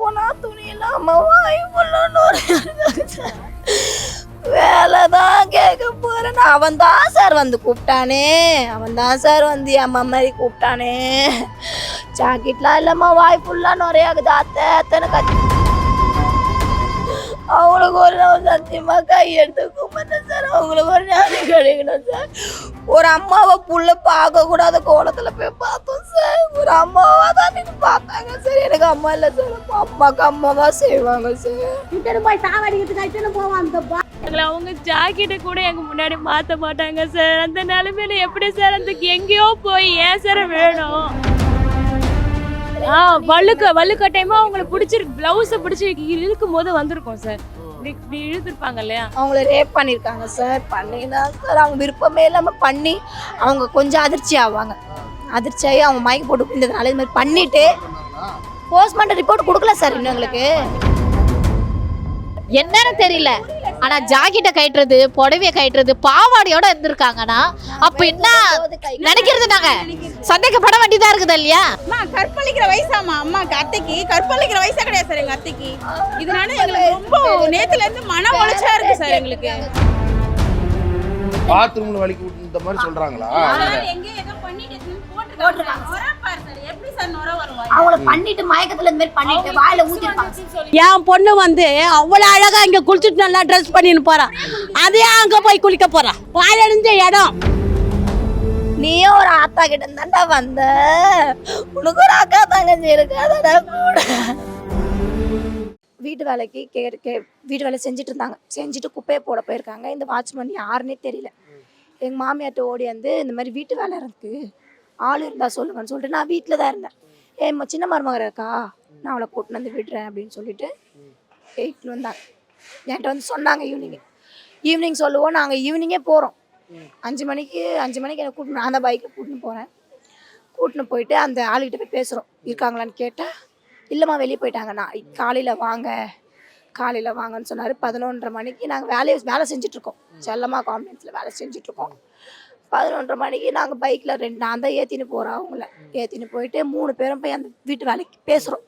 போனா துணி இல்லாம வாய் ஃபுல்லா வேலை தான் கேட்க போறேன். அவன் தான் சார் வந்து கூப்பிட்டானே. அவன் தான் சார் வந்து அம்மா மாதிரி கூப்பிட்டானே. ஜாக்கெட்லாம் இல்லைம்மா வாய் ஃபுல்லா நுறையாகுது அத்தை அத்தனை கத்தி அவங்களுக்கு ஒரு நாள் சத்தியமா கை எடுத்து கும்பிட்டேன் சார் அவங்களுக்கு ஒரு ஞானி கிடைக்கணும் சார். ஒரு அம்மாவை புள்ள பார்க்க கூடாத கோலத்துல போய் பார்த்தோம் சார். ஒரு அம்மாவா தான் நின்று பார்த்தாங்க சார். எனக்கு அம்மா இல்லை சார். அம்மாக்கு அம்மாவா செய்வாங்க சார். இத்தனை போய் சாவடிக்கிறதுக்கு இத்தனை போவான் அந்த அவங்க ஜாக்கெட்டை கூட எங்க முன்னாடி மாத்த மாட்டாங்க சார். அந்த நிலைமையில எப்படி சார்? அந்த எங்கேயோ போய் ஏன் சார் வேணும்? ஆ வழுக்க வலுக்கட்டாயமா அவங்கள பிடிச்சிருக்கு பிளவுஸை பிடிச்சி இழுக்கும் போது வந்திருக்கோம் சார் இப்படி இப்படி இழுத்துருப்பாங்க இல்லையா? அவங்கள ரேப் பண்ணியிருக்காங்க சார் பண்ணிதான் சார் அவங்க விருப்பமே இல்லாமல் பண்ணி அவங்க கொஞ்சம் அதிர்ச்சி ஆவாங்க. அதிர்ச்சி ஆகி அவங்க மயக்க போட்டு விழுந்ததுனால இது மாதிரி பண்ணிட்டு போஸ்ட்மார்ட்டம் ரிப்போர்ட் கொடுக்கல சார் இன்னும் எங்களுக்கு. என்னன்னு தெரியல. ஆனா ஜாக்கெட்டை கட்டுறது புடவைய கட்டுறது பாவாடையோட இருந்திருக்காங்கன்னா அப்ப என்ன நினைக்கிறது நாங்க? சந்தேகப்பட வேண்டியதா இருக்குது இல்லையா? அம்மா கற்பழிக்கிற வயசாமா அம்மாக்கு அத்தைக்கு. கற்பழிக்கிற வயசா கிடையாது சார் எங்க அத்தைக்கு. இதனால எங்களுக்கு ரொம்ப நேத்துல இருந்து மன உளைச்சலா இருக்கு சார் எங்களுக்கு. பாத்ரூம்ல வலிக்கு இந்த மாதிரி சொல்றாங்களா? எங்க ஏதோ பண்ணிட்டு அவங்கள பண்ணிட்டு மயக்கத்துல இந்த மாதிரி பண்ணிட்டு வாயில ஊத்திருப்பாங்க. என் பொண்ணு வந்து அவ்வளோ அழகா இங்க குளிச்சுட்டு நல்லா ட்ரெஸ் பண்ணின்னு போறான் அதே அங்க போய் குளிக்க போறான் வாழடைஞ்ச இடம். நீயும் ஒரு ஆத்தா கிட்ட இருந்தாண்டா வந்த? உனக்கு ஒரு அக்கா தங்கச்சி இருக்காதடா கூட. வீட்டு வேலைக்கு கே கே வீட்டு வேலை செஞ்சுட்டு இருந்தாங்க. செஞ்சுட்டு குப்பையை போட போயிருக்காங்க. இந்த வாட்ச்மேன் யாருன்னே தெரியல. எங்கள் மாமியார்ட்ட ஓடி வந்து இந்த மாதிரி வீட்டு வேலை இருக்கு. ஆள் இருந்தால் சொல்லுங்கன்னு சொல்லிட்டு நான் வீட்டில் தான் இருந்தேன். ஏ சின்ன மருமகர் இருக்கா? நான் அவளை கூட்டின்னு வந்து விடுறேன் அப்படின்னு சொல்லிட்டு எயிட்னு வந்தாங்க. என்கிட்ட வந்து சொன்னாங்க ஈவினிங் ஈவினிங் சொல்லுவோம். நாங்கள் ஈவினிங்கே போகிறோம் அஞ்சு மணிக்கு அஞ்சு மணிக்கு எனக்கு கூட்டினு நான் பைக்கில் கூட்டின்னு போகிறேன் கூட்டின்னு போயிட்டு அந்த ஆளுகிட்ட போய் பேசுகிறோம் இருக்காங்களான்னு கேட்டால் இல்லைம்மா வெளியே போயிட்டாங்க. நான் காலையில் வாங்க காலையில் வாங்கன்னு சொன்னார். பதினொன்றரை மணிக்கு நாங்கள் வேலையை வேலை செஞ்சிட்ருக்கோம் செல்லம்மா காம்ப்ளெக்ஸில் வேலை செஞ்சிட்ருக்கோம் பதினொன்றரை மணிக்கு நாங்கள் பைக்கில் ரெண்டு நான் தான் ஏற்றின்னு போகிறோம் அவங்கள. ஏற்றின்னு போயிட்டு மூணு பேரும் போய் அந்த வீட்டு வேலைக்கு பேசுகிறோம்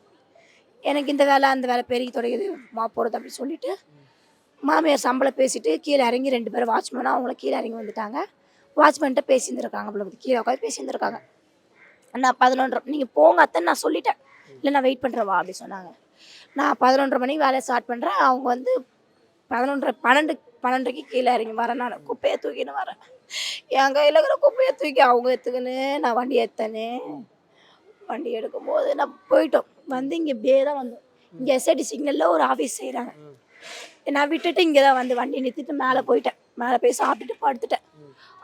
எனக்கு இந்த வேலை அந்த வேலை பெருகி தொடங்கியது மா போகிறது அப்படின்னு சொல்லிட்டு மாமியார் சம்பளம் பேசிட்டு கீழே இறங்கி ரெண்டு பேரும் வாட்ச்மேனாக அவங்கள கீழே இறங்கி வந்துட்டாங்க. வாட்ச்மேன்ட்ட பேசியிருந்துருக்காங்க போல கீழே உட்காந்து பேசியிருந்துருக்காங்க. நான் பதினொன்றரை நீங்கள் போங்க அத்தனை நான் சொல்லிட்டேன். இல்லை நான் வெயிட் பண்ணுறேன் வா அப்படி சொன்னாங்க. நான் பதினொன்றரை மணிக்கு வேலையை ஸ்டார்ட் பண்ணுறேன் அவங்க வந்து பதினொன்றரை பன்னெண்டு பன்னெண்டரைக்கு கீழே இறங்கி வரேன் நான். குப்பையை தூக்கின்னு வரேன். என் கையில் இருக்கிற குப்பையை தூக்கி அவங்க எடுத்துக்கின்னு நான் வண்டி எடுத்தேனே வண்டி எடுக்கும்போது நான் போயிட்டோம். வந்து இங்கே இப்படியே தான் வந்தோம். இங்கே எஸ்ஐடி சிக்னலில் ஒரு ஆஃபீஸ் செய்கிறாங்க நான் விட்டுட்டு இங்கே தான் வந்து வண்டி நிறுத்திட்டு மேலே போயிட்டேன். மேலே போய் சாப்பிட்டுட்டு படுத்துட்டேன்.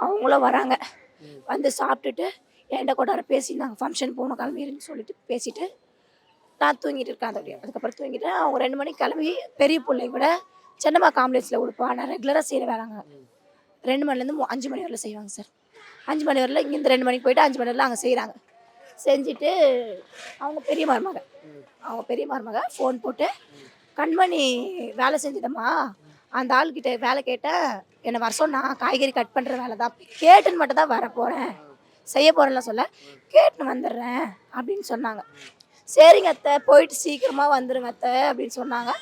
அவங்களும் வராங்க. வந்து சாப்பிட்டுட்டு என்கிட்ட கொண்டாட பேசியிருந்தாங்க. ஃபங்க்ஷன் போகணும் கிளம்பிடுன்னு சொல்லிட்டு பேசிட்டு நான் தூங்கிட்டு இருக்கேன். அதோடய அதுக்கப்புறம் தூங்கிட்டு அவங்க ரெண்டு மணிக்கு கிளம்பி பெரிய பிள்ளை கூட சென்னம்மா காம்ப்ளெக்ஸில் கொடுப்பா நான் ரெகுலராக செய்கிற வேலைங்க. ரெண்டு மணிலேருந்து அஞ்சு மணி வரல செய்வாங்க சார். அஞ்சு மணி வரல இங்கேருந்து ரெண்டு மணிக்கு போயிட்டு அஞ்சு மணி வரல அங்கே செய்கிறாங்க செஞ்சுட்டு அவங்க பெரிய மருமக. அவங்க பெரிய மருமக ஃபோன் போட்டு கண்மணி வேலை செஞ்சிட்டம்மா. அந்த ஆள்கிட்ட வேலை கேட்டேன் என்னை வர சொன்னா காய்கறி கட் பண்ணுற வேலை தான். கேட்டுன்னு மட்டும் தான் வர போகிறேன் செய்ய போகிறேன்ல சொல்ல கேட்டுன்னு வந்துடுறேன் அப்படின்னு சொன்னாங்க. சரிங்க அத்தை போயிட்டு சீக்கிரமாக வந்துடுங்க அத்தை அப்படின்னு சொன்னாங்க.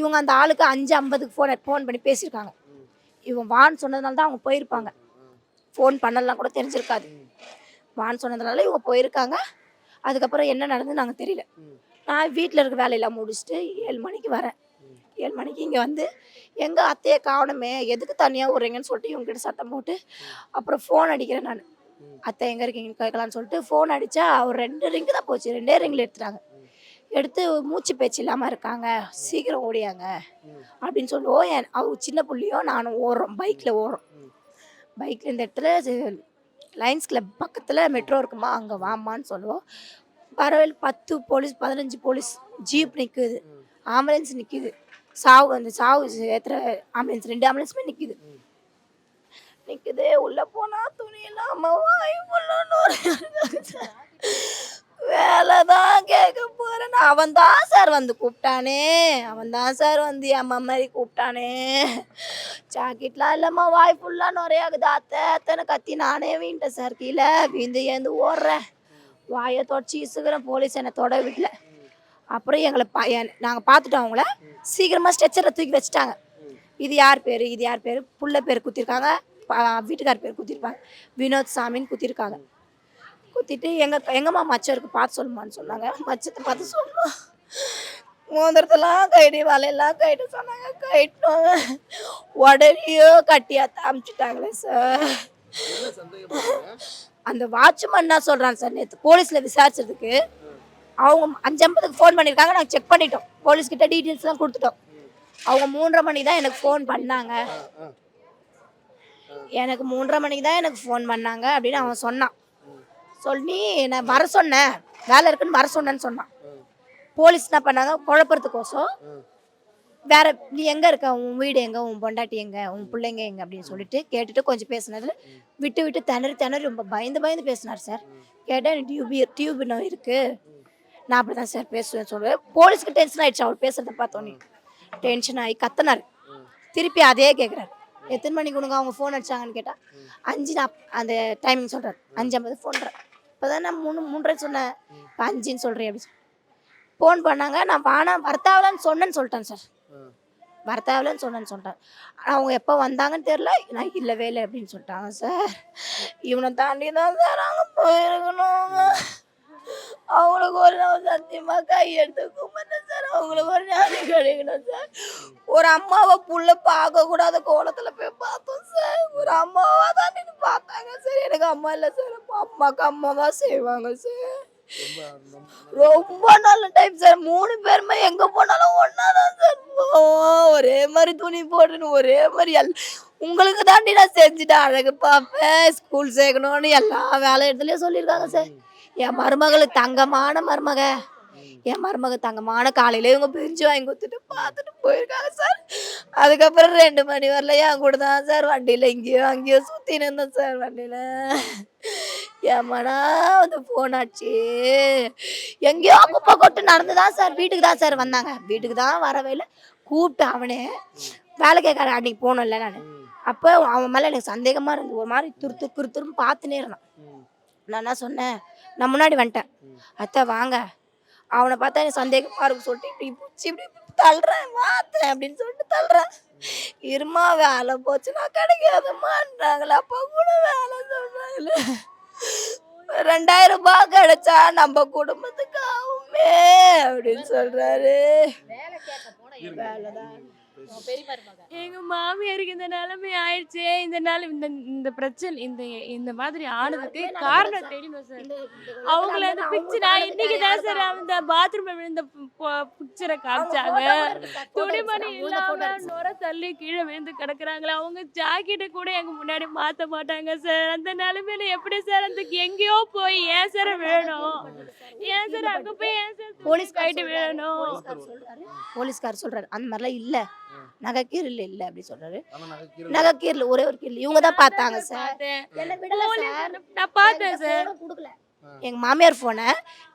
இவங்க அந்த ஆளுக்கு அஞ்சு ஐம்பதுக்கு ஃபோன் ஃபோன் பண்ணி பேசியிருக்காங்க. இவன் வான்னு சொன்னதுனால தான் அவங்க போயிருப்பாங்க. ஃபோன் பண்ணலாம் கூட தெரிஞ்சிருக்காது. வான்னு சொன்னதுனால இவங்க போயிருக்காங்க. அதுக்கப்புறம் என்ன நடந்து நாங்கள் தெரியல. நான் வீட்டில் இருக்க வேலையெல்லாம் முடிச்சுட்டு ஏழு மணிக்கு வரேன். ஏழு மணிக்கு இங்கே வந்து எங்கள் அத்தையை காணுமே எதுக்கு தனியாக விட்றீங்கன்னு சொல்லிட்டு இவங்ககிட்ட சத்தம் போட்டு அப்புறம் ஃபோன் அடிக்கிறேன் நான். அத்தை எங்கே இருக்கீங்கன்னு கேட்கலான்னு சொல்லிட்டு ஃபோன் அடித்தா ஒரு ரெண்டு ரிங்கு தான் போச்சு. ரெண்டே ரிங்கில் எடுத்துட்டாங்க. எடுத்து மூச்சு பேச்சு இல்லாமல் இருக்காங்க. சீக்கிரம் ஓடியாங்க. அப்படின்னு சொல்லுவோம் என் அவங்க சின்ன பிள்ளையோ நானும் ஓடுறோம் பைக்கில் ஓடுறோம். பைக்கில் இந்த இடத்துல லைன்ஸ் கிளப் பக்கத்தில் மெட்ரோ இருக்குமா அங்கே வாம்மான்னு சொல்லுவோம். பரவாயில்ல பத்து போலீஸ் பதினஞ்சு போலீஸ் ஜீப் நிற்குது ஆம்புலன்ஸ் நிற்குது சாவு அந்த சாவு ஏற்றுற ஆம்புலன்ஸ் ரெண்டு ஆம்புலன்ஸுமே நிற்குது நிற்குது உள்ளே போனால் துணி இல்லாமல் வாய் வேலை தான் கேட்க போகிறேன் அவன் தான் சார் வந்து கூப்பிட்டானே. அவன் தான் சார் வந்து அம்மா மாதிரி கூப்பிட்டானே. ஜாக்கெட்லாம் இல்லைம்மா வாய் ஃபுல்லாக நுறையாகுது அத்தை அத்தனை கத்தி நானே வீண்டேன் சார் கீழே. வீந்து ஏந்து ஓடுறேன். வாயை தொடச்சி இசுக்கிறேன். போலீஸ் என்னை தொட விடல. அப்புறம் எங்களை பா நாங்கள் பார்த்துட்டோம் அவங்கள. சீக்கிரமாக ஸ்ட்ரெச்சரில் தூக்கி வச்சுட்டாங்க. இது யார் பேர்? இது யார் பேர்? புள்ள பேர் குத்திருக்காங்க. வீட்டுக்கார் பேர் குத்திருப்பாங்க. வினோத் சாமின்னு குத்திருக்காங்க. குத்திட்டு எங்கள் எங்கம்மா மச்சம் இருக்கு பார்த்து சொல்லுமான்னு சொன்னாங்க. மச்சத்தை பார்த்து சொன்னோம் மோதிரத்தெல்லாம் கைடி வலையெல்லாம் கைட்டு சொன்னாங்க கைட்டோம் உடனேயோ கட்டியா தாமிச்சிட்டாங்களே சார். அந்த வாட்ச்மேன் என்ன சொல்கிறான் சார் நேற்று போலீஸில் விசாரிச்சதுக்கு அவங்க அஞ்சு ஐம்பதுக்கு ஃபோன் பண்ணியிருக்காங்க நாங்கள் செக் பண்ணிட்டோம். போலீஸ்கிட்ட டீட்டெயில்ஸ்லாம் கொடுத்துட்டோம். அவங்க மூன்றரை மணிக்கு தான் எனக்கு ஃபோன் பண்ணாங்க. எனக்கு மூன்றரை மணிக்கு தான் எனக்கு ஃபோன் பண்ணாங்க அப்படின்னு அவன் சொன்னான். சொல்லி நான் வர சொன்னேன் வேலை இருக்குன்னு வர சொன்னேன்னு சொன்னான். போலீஸ் என்ன பண்ணாங்க? குழப்பறதுக்கோசம் வேற நீ எங்க இருக்க? உன் வீடு எங்க? உன் பொண்டாட்டி எங்க? உன் பிள்ளைங்க எங்க? அப்படின்னு சொல்லிட்டு கேட்டுட்டு கொஞ்சம் பேசினது விட்டு விட்டு திணறி திணறி ரொம்ப பயந்து பயந்து பேசினார் சார். கேட்டேன் டியூபி டியூப் இன்னும் இருக்கு. நான் அப்படி தான் சார் பேசுவேன் சொல்லுவேன். போலீஸ்க்கு டென்ஷன் ஆயிடுச்சு அவர் பேசுறத பார்த்தோன்னே. டென்ஷன் ஆகி கத்துனாரு. திருப்பி அதே கேட்குறாரு எத்தனை மணிக்கு கொடுங்க அவங்க ஃபோன் அடிச்சாங்கன்னு கேட்டா? அஞ்சு நான் அந்த டைமிங் சொல்றாரு அஞ்சு ஐம்பது ஃபோன்றேன் இப்போ தான் நான் மூணு மூன்றரை சொன்னேன். இப்போ அஞ்சுன்னு சொல்கிறேன் அப்படி ஃபோன் பண்ணாங்க. நான் வானா வரத்தாவலன்னு சொன்னேன்னு சொல்லிட்டேன் சார். வரத்தாவலன்னு சொன்னேன்னு சொல்லிட்டேன். ஆனா அவங்க எப்போ வந்தாங்கன்னு தெரில நான் இல்லவே இல்லை அப்படின்னு சொல்லிட்டாங்க சார். இவனை தாண்டி தான் சார் அங்கே போயிருக்கணும். அவங்களுக்கு ஒரு நாள் சத்தியமா கையெடுத்து கும்பிட்டேன் சார். அவங்களுக்கு ஒரு ஞாபகம் கிடைக்கணும் சார். ஒரு அம்மாவை புள்ள பார்க்க கூடாத கோலத்துல போய் பார்த்தோம் ஒரு அம்மாவா தான் நின்று பார்த்தாங்க சார். எனக்கு அம்மா இல்லை சார். அம்மாக்கு அம்மாவா செய்வாங்க சார். ரொம்ப நல்ல டைம் சார். மூணு பேருமே எங்க போனாலும் ஒன்னாதான் சார் ஒரே மாதிரி துணி போட்டுன்னு ஒரே மாதிரி எல் உங்களுக்கு தாண்டி நான் செஞ்சுட்டேன் அழகு பார்ப்பேன். ஸ்கூல் சேர்க்கணும்னு எல்லா வேலை இடத்துலயும் சொல்லியிருக்காங்க சார். என் மருமகளுக்கு தங்கமான மருமக. என் மருமக தங்கமான காலையில இவங்க பெஞ்சு வாங்கி கொடுத்துட்டு பார்த்துட்டு போயிருக்காங்க சார். அதுக்கப்புறம் ரெண்டு மணி வரல என் கூட தான் சார் வண்டியில இங்கேயோ அங்கேயோ சுத்தின்னு இருந்தேன் சார் வண்டியில. ஏமாடா வந்து போன் ஆச்சு எங்கேயோ குப்பை கொட்டு நடந்து தான் சார் வீட்டுக்கு தான் சார் வந்தாங்க. வீட்டுக்கு தான் வரவே இல்லை. கூப்பிட்டு அவனே வேலை கேட்காரு அன்னைக்கு போனோம்ல நான். அப்போ அவன் மேலே எனக்கு சந்தேகமாக இருந்தது. ஒரு மாதிரி துரு துரு துரு துருன்னு பார்த்துனே இருந்தான். நான் என்ன சொன்னேன்? நான் முன்னாடி வந்துட்டேன். அத்தை வாங்க. அவனை பார்த்தா எனக்கு சந்தேகமாக இருக்கும். சொல்லிட்டு இப்படி பிடிச்சி இப்படி தள்ளுறேன் வாத்தேன் அப்படின்னு சொல்லிட்டு தள்ளுறேன். இருமா வேலை போச்சுன்னா கிடைக்காதுமான்றாங்களே அப்போ கூட வேலை சொல்கிறாங்களே ரெண்டாயிரம் ரூபாய் கிடைச்சா நம்ம குடும்பத்துக்கு ஆகுமே அப்படின்னு சொல்றாரு. வேலைதான். எங்க மாமியாருக்கு இந்த நிலைமை ஆயிடுச்சே. இந்த நிலை இந்த இந்த பிரச்சனை இந்த இந்த மாதிரி ஆனதுக்கு காரணம் தெரியணும் சார்? அவங்கள அந்த பிக்சர் நான் இன்னைக்கு தான் சார் அந்த பாத்ரூம்ல விழுந்த பிக்சரை காமிச்சாங்க. துணிமணி இல்லாம நுர தள்ளி கீழே விழுந்து கிடக்குறாங்களே. அவங்க ஜாக்கெட்டை கூட எங்க முன்னாடி மாத்த மாட்டாங்க சார். அந்த நிலைமையில எப்படி சார் அந்த எங்கேயோ போய் ஏன் சார் வேணும் ஏன் சார் அங்க போய் ஏன் சார் போலீஸ் கைட்டு வேணும் போலீஸ்கார் சொல்றாரு. போலீஸ்கார் சொல்றாரு. அந்த மாதிரிலாம் இல்ல. நகைக்கீரல் இல்ல அப்படி சொல்றாரு. நகைக்கீரல் ஒரே ஒரு கீரல் இவங்க தான் பார்த்தாங்க சார். என்ன விடல சார். நான் பார்த்தேன் சார். கொடுக்கல. எங்க மாமியார் போனை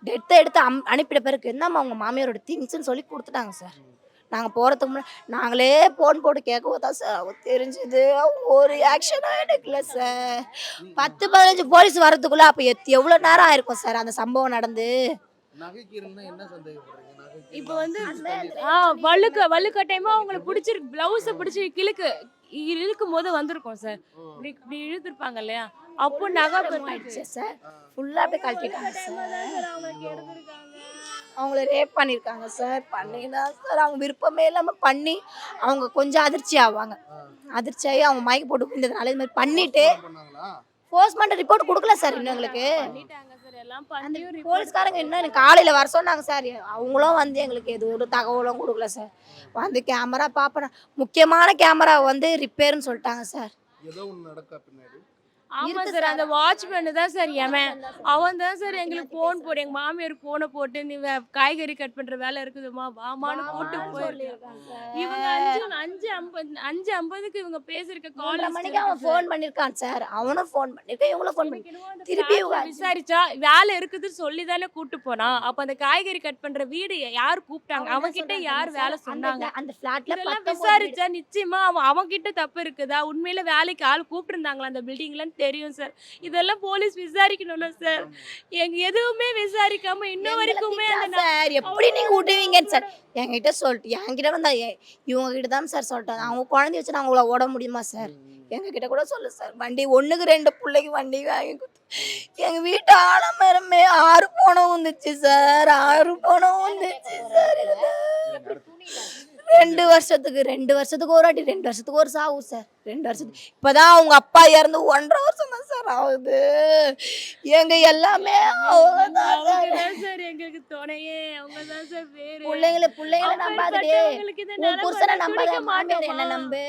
டெத்தை எடுத்து அம் அனுப்பிட பிறகு என்னம்மா உங்க மாமியாரோட திங்ஸ்ன்னு சொல்லி கொடுத்துட்டாங்க சார். நாங்க போறதுக்கு முன்னாடி நாங்களே போன் போட்டு கேட்கவோ தான் சார் அவங்க தெரிஞ்சது. அவங்க ஒரு ஆக்ஷனும் எடுக்கல சார். பத்து பதினஞ்சு போலீஸ் வரதுக்குள்ள அப்ப எத் எவ்வளவு நேரம் ஆயிருக்கும் சார் அந்த சம்பவம் நடந்து? இப்போ வந்து ஆ வழுக்க வழுக்கட்டையமா அவங்கள பிடிச்சிருக்கு பிளவுஸை பிடிச்சி கிழக்கு இழுக்கும் போது வந்திருக்கும் சார் இப்படி இப்படி இழுத்துருப்பாங்க இல்லையா? அப்போ நகை ஆயிடுச்சு சார் ஃபுல்லா அப்படியே கழட்டிட்டாங்க சார் அவங்கள ரேப் பண்ணியிருக்காங்க சார் பண்ணினா சார் அவங்க விருப்பமே இல்லாமல் பண்ணி அவங்க கொஞ்சம் அதிர்ச்சி ஆவாங்க. அதிர்ச்சி ஆகி அவங்க மயக்க போட்டு விழுந்ததுனால இது மாதிரி பண்ணிட்டு போஸ்ட்மார்ட்டம் ரிப்போர்ட் கொடுக்கல சார் இன்னும் எங்களுக்கு. போலீஸ்காரங்க இன்னும் காலையில் வர சொன்னாங்க சார். அவங்களும் வந்து எங்களுக்கு எது ஒரு தகவலும் கொடுக்கல சார். வந்து கேமரா பார்ப்பேன் முக்கியமான கேமரா வந்து ரிப்பேர்னு சொல்லிட்டாங்க சார். ஏதோ ஒண்ணு நடக்கா பின்னாடி? ஆமா சார். அந்த வாட்ச்மேன் தான் சார் எவன்? அவன் தான் சார் எங்களுக்கு போன் போடு. எங்க மாமியார் போனை போட்டு நீ வே- காய்கறி கட் பண்ற வேலை இருக்குதுமா வாமான்னு கூட்டு போயிருக்கான் இவங்க அஞ்சு அஞ்சு ஐம்பது அஞ்சு ஐம்பதுக்கு இவங்க பேசிருக்க மூன்றரை கால் மணிக்கு அவன் ஃபோன் பண்ணியிருக்கான் சார். அவனும் ஃபோன் பண்ணியிருக்கான். இவங்களும் ஃபோன் பண்ணி திருப்பி திருப்பி இவங்க விசாரிச்சா வேலை இருக்குதுன்னு சொல்லி தானே கூட்டு போனான் அப்ப அந்த காய்கறி கட் பண்ற வீடு யார் கூப்பிட்டாங்க? அவன் கிட்ட யார் வேலை சொன்னாங்க? அந்த ஃபிளாட்ல இதெல்லாம் விசாரிச்சா நிச்சயமா அவன் அவன் கிட்ட தப்பு இருக்குதா? உண்மையில வேலைக்கு ஆள் கூப்பிட்டு இருந்தாங்களா அந்த பில்டிங்லன்னு தெரியும் சார் இதெல்லாம் போலீஸ் விசாரிக்கணும்ல சார் எங்க எதுவுமே விசாரிக்காம இன்ன வரைக்குமே அந்த சார் எப்படி நீங்க விடுவீங்கன்னு சார் என்கிட்ட சொல்லிட்டு என்கிட்ட வந்தா இவங்க கிட்ட தான் சார் சொல்லிட்டாங்க அவங்க குழந்தைய வச்சு நான் அவங்கள ஓட முடியுமா சார் எங்க கிட்ட கூட சொல்லு சார் வண்டி ஒண்ணுக்கு ரெண்டு பிள்ளைக்கு வண்டி வாங்கி கொடுத்து. எங்க வீட்டு ஆலமரமே ஆறு போனம் வந்துச்சு சார் ஆறு போனம் வந்துச்சு சார். ரெண்டு வருஷத்துக்கு ரெண்டு வருஷத்துக்கு ஒரு வாட்டி ரெண்டு வருஷத்துக்கு ஒரு சாவு சார் ரெண்டு வருஷத்துக்கு. இப்பதான் அவங்க அப்பா இறந்து ஒன்றரை வருஷம் தான் சார் ஆகுது. எங்க எல்லாமே சார் எங்களுக்கு துணையே. அவங்க தான் சார் பிள்ளைங்களை பிள்ளைங்களை நம்பாதே புருஷனை நம்பாத மாமியார் என்ன? நம்பு?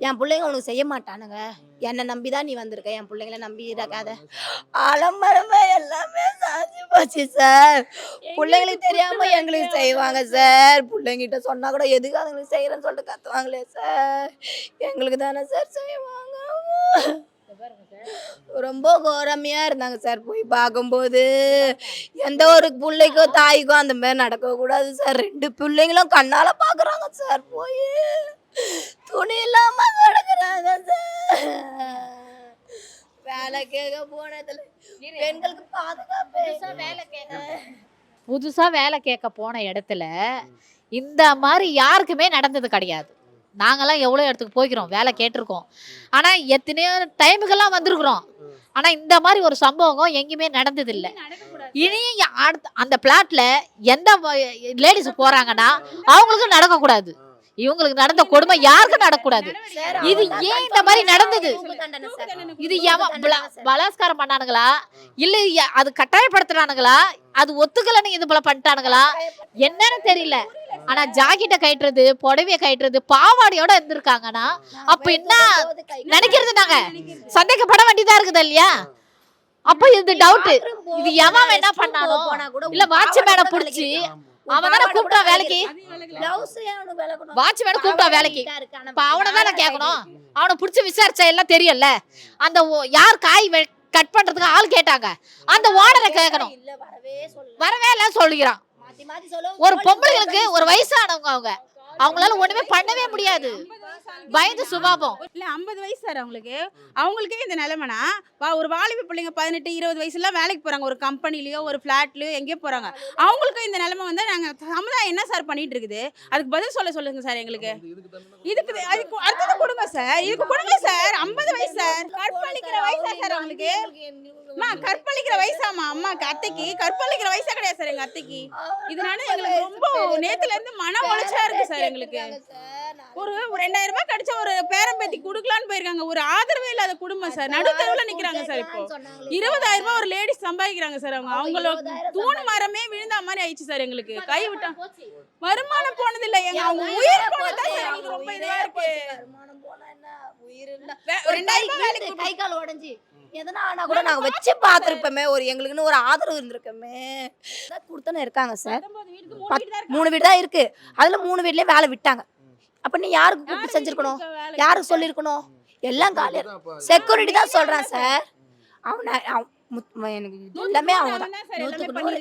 என் பிள்ளைங்க உனக்கு செய்ய மாட்டானுங்க. என்னை நம்பி தான் நீ வந்திருக்க. என் பிள்ளைங்கள நம்பி இருக்காத. அலமரமே எல்லாமே சாஞ்சு போச்சு சார். பிள்ளைங்களுக்கு தெரியாம எங்களுக்கு செய்வாங்க சார். பிள்ளைங்கிட்ட சொன்னா கூட எதுக்கு அதுங்களுக்கு செய்யறேன்னு சொல்லிட்டு கத்துவாங்களே சார். எங்களுக்கு தானே சார் செய்வாங்க. ரொம்ப கோரமையா இருந்தாங்க சார். போய் பார்க்கும்போது எந்த ஒரு பிள்ளைக்கோ தாய்க்கோ அந்த மாதிரி நடக்க கூடாது சார். ரெண்டு பிள்ளைங்களும் கண்ணால பாக்குறாங்க சார் போய். துணி இல்லாம கிடக்குறாங்க வேலை கேட்க போனதுல பெண்களுக்கு பாதுகாப்பு வேலை கேட்க. புதுசா வேலை கேட்க போன இடத்துல இந்த மாதிரி யாருக்குமே நடந்தது கிடையாது. நாங்கெல்லாம் எவ்வளோ இடத்துக்கு போய்க்கிறோம் வேலை கேட்டிருக்கோம். ஆனால் எத்தனையோ டைமுக்கெல்லாம் வந்திருக்கிறோம். ஆனால் இந்த மாதிரி ஒரு சம்பவம் எங்கேயுமே நடந்ததில்லை. இனியும் அடுத்த அந்த பிளாட்ல எந்த லேடிஸ் போறாங்கன்னா அவங்களுக்கு நடக்கக்கூடாது. இவங்களுக்கு நடந்த கொடுமை யாருக்கும் நடக்கக்கூடாது. இது ஏன் இந்த மாதிரி நடந்தது? இது பலாத்காரம் பண்ணானுங்களா? இல்ல அது கட்டாயப்படுத்துறானுங்களா அது ஒத்துக்கலன்னு இது போல பண்ணிட்டானுங்களா? என்னன்னு தெரியல. ஆனா ஜாக்கெட்டை கட்டுறது புடவைய கட்டுறது பாவாடையோட இருந்திருக்காங்கன்னா அப்ப என்ன நினைக்கிறது நாங்க? சந்தேகப்பட வேண்டியதா இருக்குது இல்லையா? அப்ப இது டவுட் இது எவன் என்ன பண்ணானோ இல்ல வாட்ச்மேனை புடிச்சு அவன் தானே கூப்பிட்டா வேலைக்கு வாட்ச்மேனை கூப்பிட்டா வேலைக்கு. இப்ப அவனை தானே கேட்கணும் அவனை புடிச்சு விசாரிச்சா எல்லாம் தெரியும்ல? அந்த யார் காய் கட் பண்றதுக்கு ஆள் கேட்டாங்க. அந்த ஓனரை கேட்கணும் வரவே இல்ல சொல்லிக்கிறான் ஒரு பொம்பளைங்களுக்கு ஒரு வயசானவங்க அவங்க. அவங்களால ஒண்ணுமே பண்ணவே முடியாது. பயந்து சுபாவம். இல்ல ஐம்பது வயசு சார் அவங்களுக்கு. அவங்களுக்கே இந்த நிலைமைனா வா ஒரு வாலிப பிள்ளைங்க பதினெட்டு இருபது வயசுலாம் வேலைக்கு போறாங்க. ஒரு கம்பெனிலயோ ஒரு ஃபிளாட்லயோ எங்கேயோ போறாங்க. அவங்களுக்கும் இந்த நிலைமை வந்து நாங்க சமுதாயம் என்ன சார் பண்ணிட்டு இருக்குது அதுக்கு பதில் சொல்ல சொல்லுங்க சார் எங்களுக்கு. இதுக்கு அதுக்கு அடுத்தது கொடுங்க சார். இதுக்கு கொடுங்க சார். ஐம்பது வயசு சார். கற்பழிக்கிற வயசா சார் அவங்களுக்கு? அம்மா கற்பழிக்கிற வயசாமா அம்மாக்கு அத்தைக்கு. கற்பழிக்கிற வயசா கிடையாது சார் எங்க அத்தைக்கு. இதனால எங்களுக்கு ரொம்ப நேத்துல இருந்து மன உளைச்சலா இருக்கு சார் எங்களுக்கு. ஒரு ஒரு ரெண்டாயிரம் ரூபாய் கிடைச்ச ஒரு பேரம்பேத்தி குடுக்கலான்னு போயிருக்காங்க. ஒரு ஆதரவே இல்லாத குடும்பம் சார். நடுத்தரவுல நிக்கிறாங்க சார் இப்போ. இருபதாயிரம் ரூபாய் ஒரு லேடிஸ் சம்பாதிக்கிறாங்க சார் அவங்க. அவங்களோட தூண் மரமே விழுந்த மாதிரி ஆயிடுச்சு சார் எங்களுக்கு. கை விட்டா வருமானம் போனது இல்ல எங்க அவங்க உயிர் போனதா சார் எங்களுக்கு ரொம்ப இதுவா இருக்கு. கை கால் உடைஞ்சு. எதனா ஆனா கூட நாங்க வச்சு பார்த்துருப்போமே ஒரு எங்களுக்குன்னு ஒரு ஆதரவு இருந்திருக்கோமே. கொடுத்தன இருக்காங்க சார். மூணு வீடு தான் இருக்கு. அதுல மூணு வீட்லயே வேலை விட்டாங்க. அப்ப நீ யாருக்கு கூப்பிட்டு செஞ்சிருக்கணும்? யாருக்கு சொல்லியிருக்கணும் எல்லாம் காலியா செக்யூரிட்டி தான் சொல்றான் சார். அவன அவன் முத்- எனக்கு எல்லாமே அவங்க தான். நூத்துக்கு நூறு.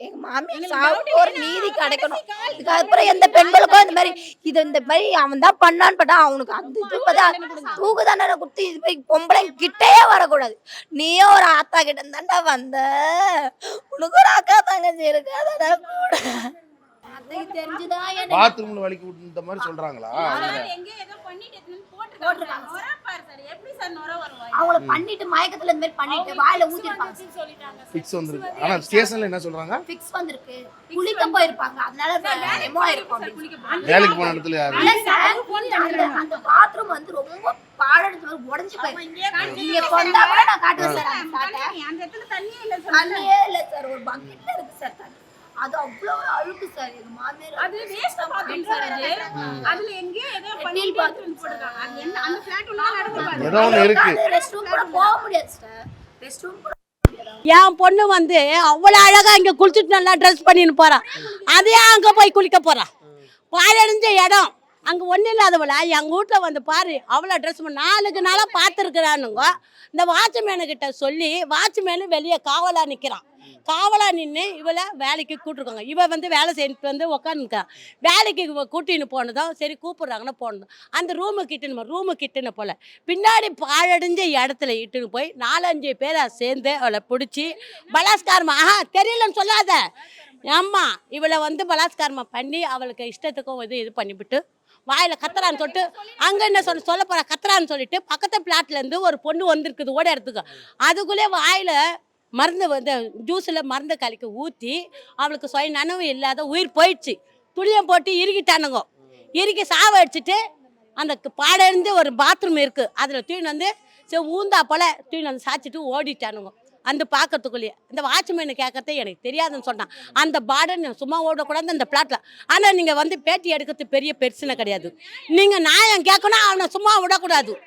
எங்க சாவுக்கு doubt ஒரு நீதி கிடைக்கணும். கடைசி கால் இதுக்கப்புறம் எந்த பெண்களுக்கும் இந்த மாதிரி இது இந்த மாதிரி அவன் தான் பண்ணான்னு பட்டா அவனுக்கு அந்த இது இப்பதான் தூக்கு தானே கொடுத்து இது போய் பொம்பளை கிட்டேயே வரக்கூடாது. நீயே ஒரு ஆத்தா கிட்ட இருந்தாண்டா வந்த. உனக்கு ஒரு அக்கா தங்கச்சி இருக்காதடா கூட. பாத்ரூம்ல வலிக்கு விட்டு இந்த மாதிரி சொல்றாங்களா? அவங்கள பண்ணிட்டு மயக்கத்துல இந்த மாதிரி பண்ணிட்டு வாயில ஊத்திருப்பாங்க. ஃபிக்ஸ் வந்திருக்கு. ஆனா ஸ்டேஷன்ல என்ன சொல்றாங்க? ஃபிக்ஸ் வந்திருக்கு. குளிக்க போயிருப்பாங்க. அதனால வேலைக்கு போன இடத்துல யாரு? அந்த- பாத்ரூம் வந்து ரொம்ப பாழடைஞ்சு உடஞ்சு போயிருக்கு நீங்க கொண்டா கூட நான் காட்டுவேன் சார். அந்த இடத்துல தண்ணியே இல்ல சார். தண்ணியே இல்ல சார். ஒரு பக்கெட்ல இருக்கு சார் தண்ணி. அது அவ்வளவு ஒரு அழுக்கு சார். எங்க மாமியார் அது waste bathroom சார். அது. அதுல எங்கேயோ ஏதோ எடுத்துட்டு வந்து போட்டிருக்காங்க. அது என்ன- அந்த flat உள்ள நடந்து பாரு. ஏதோ ஒண்ணு இருக்கு. ரெஸ்ட் ரூம் கூட போக முடியாது சார். ரெஸ்ட் ரூம் கூட என் பொண்ணு வந்து அவ்வளோ அழகா இங்க குளிச்சுட்டு நல்லா ட்ரெஸ் பண்ணின்னு போறா அதே அங்க போய் குளிக்க போறா. பாழடைஞ்ச இடம். அங்க ஒன்றும் இல்லாதவள எங்க வீட்ல வந்து பாரு அவ்வளோ ட்ரெஸ் பண்ண நாளுக்கு நாளாக பார்த்துருக்குறானுங்க இந்த வாட்ச்மேனு கிட்ட சொல்லி வாட்ச்மேனு வெளியே காவலா நிக்கிறான். காவலாக நின்று இவளை வேலைக்கு கூட்டிருக்காங்க. இவ வந்து வேலை செய்யிட்டு வந்து உக்காந்துருக்கா. வேலைக்கு கூட்டின்னு போனதும் சரி கூப்பிட்றாங்கன்னு போனதும் அந்த ரூமு கிட்டன்னு ரூமு கிட்டன போல. பின்னாடி பாழடைஞ்ச இடத்துல இட்டுன்னு போய் நாலஞ்சு பேரை சேர்ந்து அவளை பிடிச்சி பலாத்காரமா ஆஹா தெரியலன்னு சொல்லாத. ஆமாம் இவளை வந்து பலாஸ்காரமாக பண்ணி அவளுக்கு இஷ்டத்துக்கும் இது இது பண்ணிவிட்டு வாயில் கத்துறான்னு சொல்லிட்டு அங்கே என்ன சொல்ல சொல்ல போறா? கத்துறான்னு சொல்லிட்டு பக்கத்து பிளாட்லேருந்து ஒரு பொண்ணு வந்திருக்குது ஓட இடத்துக்கு அதுக்குள்ளே வாயில் மருந்து வந்து ஜூஸில் மருந்து கலக்கி ஊற்றி அவளுக்கு சுய நனவு இல்லாத உயிர் போயிடுச்சு. துளியம் போட்டு இறுக்கிட்டானுங்க இறுக்கி சாவடிச்சிட்டு அந்த க- ஒரு பாத்ரூம் இருக்குது அதில் தூக்கின்னு வந்து சரி ஊந்தா போல தூக்கின்னு வந்து சாய்ச்சிட்டு ஓடிட்டானுங்க. அந்த பார்க்கறதுக்குள்ளேயே அந்த வாட்ச்மேனு கேட்கறதே எனக்கு தெரியாதுன்னு சொன்னான். அந்த பாடன் சும்மா ஓடக்கூடாது அந்த பிளாட்டில் ஆனால் நீங்கள் வந்து பேட்டி எடுக்கிறது பெரிய பிரச்சனை கிடையாது. நீங்கள் நியாயம் கேட்கணும் அவனை சும்மா விடக்கூடாது.